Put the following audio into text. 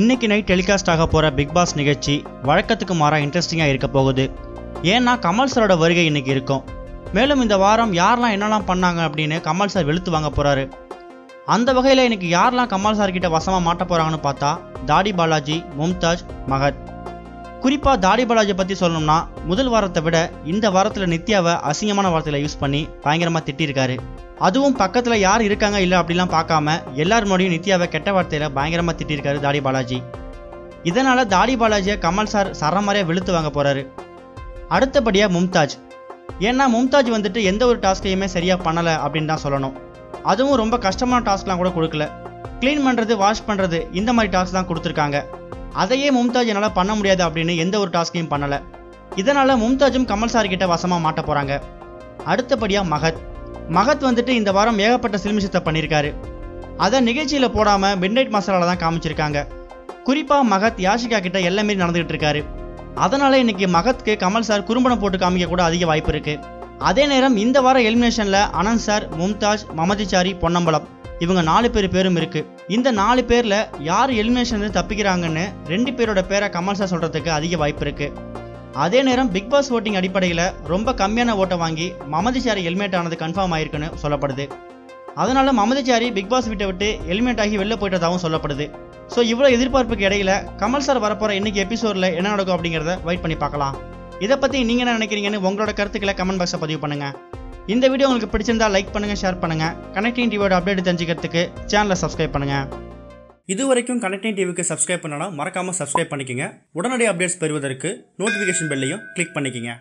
இன்னைக்கு night telecast ஆக போகிற பிக் பாஸ் நிகழ்ச்சி வழக்கத்துக்கு மாறா இன்ட்ரெஸ்டிங்காக இருக்க போகுது. ஏன்னா கமல் சாரோட வருகை இன்னைக்கு இருக்கும். மேலும் இந்த வாரம் யாரெல்லாம் என்னெல்லாம் பண்ணாங்க அப்படின்னு கமல் சார் வெளுத்து வாங்க போகிறாரு அந்த வகையில் இன்னைக்கு யாரெல்லாம் கமல் சார்கிட்ட வசமாக மாட்ட போகிறாங்கன்னு பார்த்தா தாடி பாலாஜி மும்தாஜ் மகத். குறிப்பாக தாடி பாலாஜி பற்றி சொல்லணும்னா முதல் வாரத்தை விட இந்த வாரத்தில் நித்யாவை அசிங்கமான வார்த்தையில் யூஸ் பண்ணி பயங்கரமாக திட்டியிருக்காரு அதுவும் பக்கத்தில் யார் இருக்காங்க இல்லை அப்படிலாம் பார்க்காம எல்லார் முன்னாடியும் நித்யாவை கெட்ட வார்த்தையில் பயங்கரமாக திட்டியிருக்காரு தாடி பாலாஜி. இதனால் தாடி பாலாஜியை கமல் சார் சரமாரியாக வெளுத்து வாங்க போகிறாரு அடுத்தபடியாக மும்தாஜ். ஏன்னா மும்தாஜ் வந்துட்டு எந்த ஒரு டாஸ்கையுமே சரியாக பண்ணலை அப்படின்னு தான் சொல்லணும். அதுவும் ரொம்ப கஷ்டமான டாஸ்க்லாம் கூட கொடுக்கல. க்ளீன் பண்ணுறது வாஷ் பண்ணுறது இந்த மாதிரி டாஸ்க் தான் கொடுத்துருக்காங்க. அதையே மும்தாஜ் என்னால் பண்ண முடியாது அப்படின்னு எந்த ஒரு டாஸ்கையும் பண்ணலை. இதனால் மும்தாஜும் கமல் சார் கிட்ட வசமாக மாட்ட போகிறாங்க அடுத்தபடியாக மகத். மகத் வந்துட்டு இந்த வாரம் ஏகப்பட்ட சிலுமிஷத்தை பண்ணியிருக்காரு. அதை நிகழ்ச்சியில் போடாமல் மிட்நைட் மசாலாவில் தான் காமிச்சிருக்காங்க. குறிப்பாக மகத் யாஷிகா கிட்ட எல்லாமே நடந்துகிட்டு இருக்காரு. அதனால இன்னைக்கு மகத்க்கு கமல் சார் குறும்படம் போட்டு காமிக்க கூட அதிக வாய்ப்பு இருக்கு. அதே நேரம் இந்த வார எலிமினேஷன்ல அனந்த் சார் மும்தாஜ் மமதிச்சாரி பொன்னம்பலம். இவங்க நாலு பேர் பேரும் இருக்கு. இந்த நாலு பேர்ல யார் எலிமினேஷன் தப்பிக்கிறாங்கன்னு ரெண்டு பேரோட பேரை கமல் சார் சொல்றதுக்கு அதிக வாய்ப்பு இருக்கு. அதே நேரம் பிக் பாஸ் ஓட்டிங் அடிப்படையில் ரொம்ப கம்மியான ஓட்டை வாங்கி மமதிச்சாரி எலிமினேட் ஆனது கன்ஃபார்ம் ஆயிருக்குன்னு சொல்லப்படுது. அதனால மமதிச்சாரி பிக் பாஸ் வீட்டை விட்டு எலிமினேட் ஆகி வெளில போயிட்டதாகவும் சொல்லப்படுது. ஸோ இவ்வளோ எதிர்பார்ப்புக்கு இடையில கமல் சார் வரப்போற இன்னைக்கு எபிசோடில் என்ன நடக்கும் அப்படிங்கிறத வெயிட் பண்ணி பார்க்கலாம். இதை பற்றி நீங்கள் என்ன நினைக்கிறீங்கன்னு உங்களோட கருத்துக்களை கமெண்ட் பாக்ஸை பதிவு பண்ணுங்க. இந்த வீடியோ உங்களுக்கு பிடிச்சிருந்தா லைக் பண்ணுங்கள் ஷேர் பண்ணுங்க. கனெக்டிங் டிவியோட அப்டேட் தெரிஞ்சுக்கிறதுக்கு சேனலை சப்ஸ்கிரைப் பண்ணுங்கள் இது வரைக்கும் கனெக்டிங் டிவிக்கு சப்ஸ்கிரைப் பண்ணனா மறக்காமல் சப்ஸ்கிரைப் பண்ணிக்கங்க. உடனடி அப்டேட்ஸ் பெறுவதற்கு நோட்டிஃபிகேஷன் பெல்லையும் கிளிக் பண்ணிக்கோங்க.